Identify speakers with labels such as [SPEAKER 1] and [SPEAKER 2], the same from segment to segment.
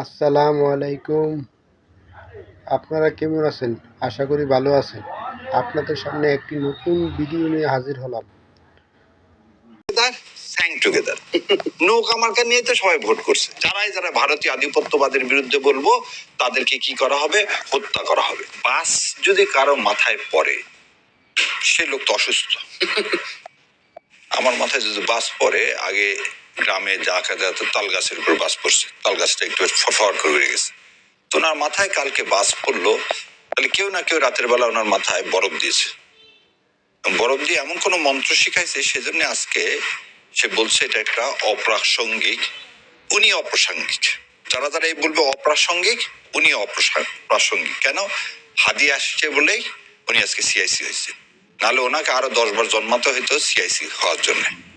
[SPEAKER 1] আসসালামু আলাইকুম। আপনারা কেমন আছেন? আশা করি ভালো আছেন। আপনাদের সামনে একটি নতুন ভিডিও নিয়ে হাজির হলাম।
[SPEAKER 2] নৌকা মার্কা নিয়ে তো সবাই ভোট করছে। যারাই যারা ভারতীয় আধিপত্যবাদের বিরুদ্ধে বলব তাদেরকে কি করা হবে? হত্যা করা হবে। বাস যদি কারও মাথায় পড়ে সে লোক তো অসুস্থ। আমার মাথায় যদি বাস পড়ে আগে গ্রামে যা কাজে তাল গাছের উপর বাস পড়ছে। তাল গাছটা একটু ফরফর করে উড়ে গেছে। তো ওনার মাথায় কালকে বাস পড়ল। তাহলে কেউ না কেউ রাতের বেলা ওনার মাথায় বরফ দিয়েছে। বরফ দিয়ে এমন কোন মন্ত্র শিখাইছে, সেজন্য আজকে সে বলছে এটা একটা অপ্রাসঙ্গিক, উনি অপ্রাসঙ্গিক। যারা যারা এই বলবে অপ্রাসঙ্গিক, উনি অপ্রাসঙ্গিক প্রাসঙ্গিক। কেন? হাদি আসছে বলেই উনি আজকে সিআইসি হয়েছে। নাহলে ওনাকে আরও দশ বার জন্মাতে হইতো সিআইসি হওয়ার জন্য।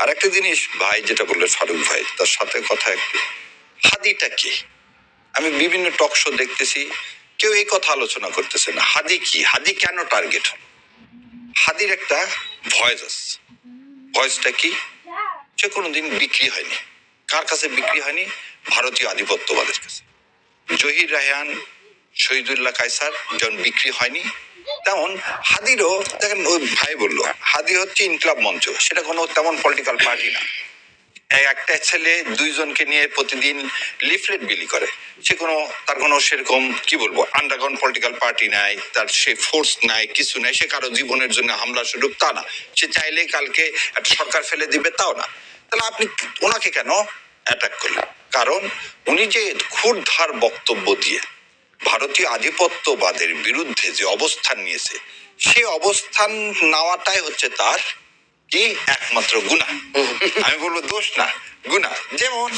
[SPEAKER 2] আর একটা জিনিস, ভাই যেটা বললেন ফারুক ভাই, তার সাথে কথা একটু। হাদিটা কি? আমি বিভিন্ন টক শো দেখতেছি, কেউ এই কথা আলোচনা করতেছে না। হাদি কি? হাদি কেন টার্গেট হল? হাদির একটা ভয়েস আছে। ভয়েসটা কি? সে কোনোদিন বিক্রি হয়নি। কার কাছে বিক্রি হয়নি? ভারতীয় আধিপত্যবাদের কাছে। জহির রায়হান, শহীদুল্লাহ কায়সার যেমন বিক্রি হয়নি তেমন হাদিরও দেখেন ভাই বলল। হাদি হচ্ছে ইনকলাব মঞ্চ, সেটা কোনো তেমন পলিটিক্যাল পার্টি না। একটা ছেলে দুইজনকে নিয়ে প্রতিদিন লিফলেট বিলি করে। সে কোনো, তার কোনো সেরকম, কি বলব আন্ডারগ্রাউন্ড পলিটিক্যাল পার্টি নাই, তার সে ফোর্স নাই, কিছু নাই, সে কারও জীবনের জন্য হামলা শুরু তা না। সে চাইলে কালকে একটা সরকার ফেলে দিবে তাও না। তাহলে আপনি ওনাকে কেন অ্যাটাক করলেন? কারণ উনি যে ক্ষুরধার বক্তব্য দিয়ে ভারতীয় আধিপত্যবাদের বিরুদ্ধে যে অবস্থান নিয়েছে, সে অবস্থান নেওয়াটাই হচ্ছে তার কি একমাত্র গুণা আমি বলব দোষ না গুণা যেমন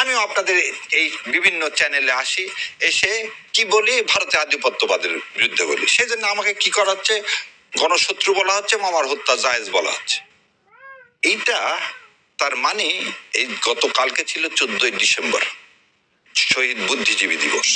[SPEAKER 2] আমিও আপনাদের এই বিভিন্ন চ্যানেলে আসি, এসে কি বলি? ভারতের আধিপত্যবাদের বিরুদ্ধে বলি। সেই জন্য আমাকে কি করা হচ্ছে? গণশত্রু বলা হচ্ছে, মামার হত্যা জায়েজ বলা হচ্ছে। এইটা তার মানে এই গতকালকে ছিল চোদ্দই ডিসেম্বর, শহীদ বুদ্ধিজীবী দিবস।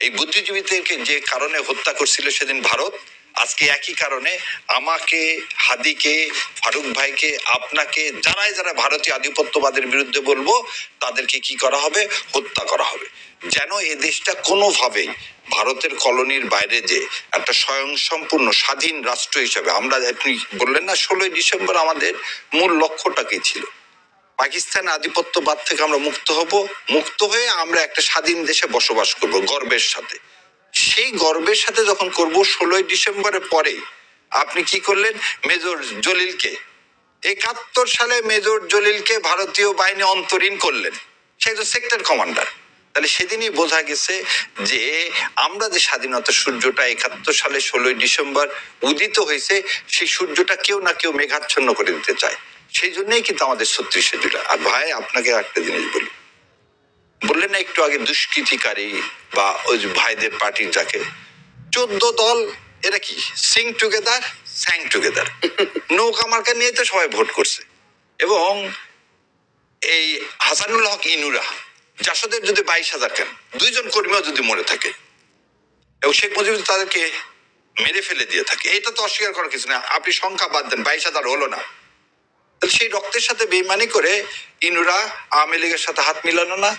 [SPEAKER 2] এই বুদ্ধিজীবীদেরকে যে কারণে হত্যা করছিল সেদিন ভারত, আজকে একই কারণে আমাকে, হাদিকে, ফারুক ভাইকে, আপনাকে, যারাই যারা ভারতীয় আধিপত্যবাদের বিরুদ্ধে বলব, তাদেরকে কি করা হবে? হত্যা করা হবে। যেন এ দেশটা কোনোভাবেই ভারতের কলোনির বাইরে যে একটা স্বয়ংসম্পূর্ণ স্বাধীন রাষ্ট্র হিসাবে, আমরা আপনি বললেন না, ষোলোই ডিসেম্বর আমাদের মূল লক্ষ্যটা কি ছিল? পাকিস্তান আধিপত্যবাদ থেকে আমরা মুক্ত হব। মুক্ত হয়ে আমরা একটা স্বাধীন দেশে বসবাস করব গর্বের সাথে। সেই গর্বের সাথে যখন করব, ষোলোই ডিসেম্বরের পরে আপনি কি করলেন? মেজর জলিলকে। একাত্তর সালে মেজর জলিলকে ভারতীয় বাহিনী অন্তরীণ করলেন। সে তো সেক্টর কমান্ডার। তাহলে সেদিনই বোঝা গেছে যে আমরা যে স্বাধীনতা সূর্যটা একাত্তর সালে ষোলোই ডিসেম্বর উদিত হয়েছে, সেই সূর্যটা কেউ না কেউ মেঘাচ্ছন্ন করে দিতে চায়। সেই জন্যই কিন্তু আমাদের ছত্রিশে জুলাই আর ভাই, আপনাকে একটা জিনিস বলি। বললেন না একটু আগে দুষ্কৃতিকারী বা ওই ভাইদের পার্টির যাকে? চোদ্দ দল, এরা কি? সিং টুগেদার স্যাং টুগেদার নৌকা মার্কা নিয়ে তো সবাই ভোট করছে। এবং এই হাসানুল হক ইনুরা, জাসদের যদি বাইশ হাজার কেন? দুইজন কর্মীও যদি মরে থাকে। এবং শেখ মুজিব তাদেরকে মেরে ফেলে দিয়ে থাকে। এটা তো অস্বীকার করার কিছু না। আপনি সংখ্যা বাদ দেন, বাইশ হাজার হলো না। সেই রক্তের সাথে বেইমানি করে ইনুরা আওয়ামী লীগের সাথে হাত মিলানো না।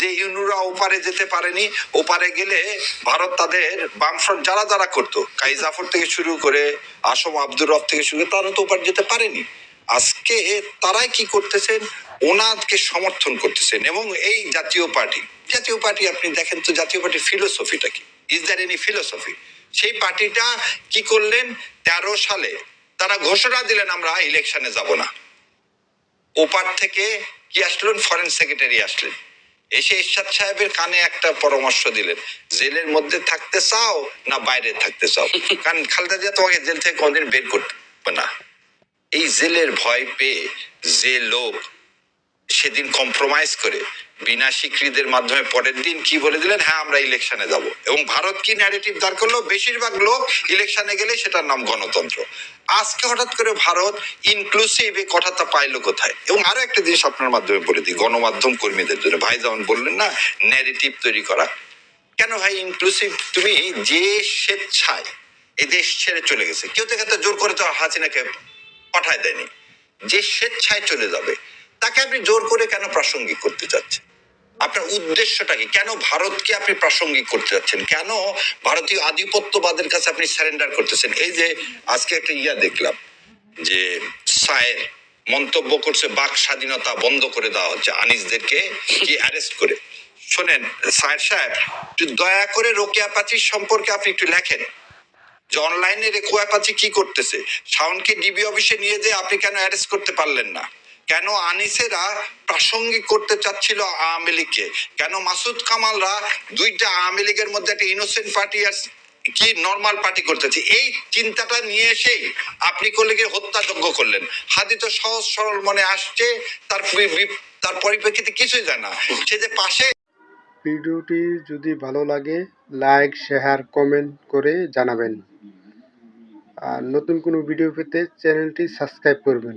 [SPEAKER 2] যে ইনুরা ওপারে যেতে পারেনি, ওপারে গেলে ভারত তাদের বামফ্রন্ট যারা যারা করতো কাই জাফর থেকে শুরু করে আসম আব্দুর রব থেকে শুরু করে, তারা তো ওপার যেতে পারেনি। আজকে তারাই কি করতেছেন? ওনাকে সমর্থন করতেছেন এবং এই জাতীয় পার্টি। জাতীয় পার্টি আপনি দেখেন তো, জাতীয় পার্টির ফিলোসফিটা কি? ইজ দ্যার এনি ফিলোসফি সেই পার্টিটা কি করলেন? তেরো সালে তারা ঘোষণা দিলেন আমরা ইলেকশনে যাব না। ওপার থেকে কি আসলেন? ফরেন সেক্রেটারি আসলেন। এসে এরশাদ সাহেবের কানে একটা পরামর্শ দিলেন জেলের মধ্যে থাকতে চাও না বাইরে থাকতে চাও? কারণ খালেদা জিয়া তোমাকে জেল থেকে কোনদিন বের করতে না। এই জেলের ভয় পেয়ে যে লোক সেদিন কম্প্রোমাইজ করে বিনা স্বীকৃতির মাধ্যমে পরের দিন কি বলে দিলেন? হ্যাঁ আমরা ইলেকশনে যাব। এবং ভারত কি ন্যারেটিভ দাঁড় করল? বেশিরভাগ লোক ইলেকশনে গেলে সেটার নাম গণতন্ত্র। আজকে হঠাৎ করে ভারত ইনক্লুসিভ এই কথাটা পাইলো কোথায়? এবং আরও একটা জিনিস আপনার মাধ্যমে বলে দিই, গণমাধ্যম কর্মীদের জন্য। ভাই যেমন বললেন না ন্যারেটিভ তৈরি করা। কেন ভাই ইনক্লুসিভ তুমি যে স্বেচ্ছায় এই দেশ ছেড়ে চলে গেছে, কেউ তো এখানে জোর করে তো হাসিনাকে পাঠায় দেয়নি। যে স্বেচ্ছায় চলে যাবে, তাকে আপনি জোর করে কেন প্রাসঙ্গিক করতে চাচ্ছেন? আপনার উদ্দেশ্যটা কি কেন ভারতকে আপনি প্রাসঙ্গিক করতে যাচ্ছেন? কেন ভারতীয় আধিপত্যবাদের কাছে আপনি সারেন্ডার করতেছেন? এই যে আজকে একটা ইয়া দেখলাম, যে সায়ের মন্তব্য করছে, বাক স্বাধীনতা বন্ধ করে দেওয়া হচ্ছে আনিসদেরকে কি অ্যারেস্ট করে। শোনেন, সায়ের সাহেব, একটু দয়া করে রোকেয়া পাচির সম্পর্কে আপনি একটু লেখেন। যে অনলাইনে রেখোয়া পাচি কি করতেছে? শাওনকে ডিবি অফিসে নিয়ে যে আপনি কেন অ্যারেস্ট করতে পারলেন না? কেন আনিসেরা প্রাসঙ্গিক করতে চাচ্ছিল আওয়ামী লীগকে? কেন মাসুদ কামালরা দুইটা আওয়ামী লীগের মধ্যে একটা ইনোসেন্ট পার্টি আর কি নর্মাল পার্টি করতেছে? এই চিন্তাটা নিয়ে এসেই আপনি কলিগে হত্যাযজ্ঞ করলেন। হাদি তো সহজ সরল মনে আসছে, তার তার পরিপ্রেক্ষিতে কিছুই জানা সে যে পাশে
[SPEAKER 1] ভিডিওটি যদি ভালো লাগে লাইক শেয়ার কমেন্ট করে জানাবেন। আর নতুন কোনো ভিডিও পেতে চ্যানেলটি সাবস্ক্রাইব করবেন।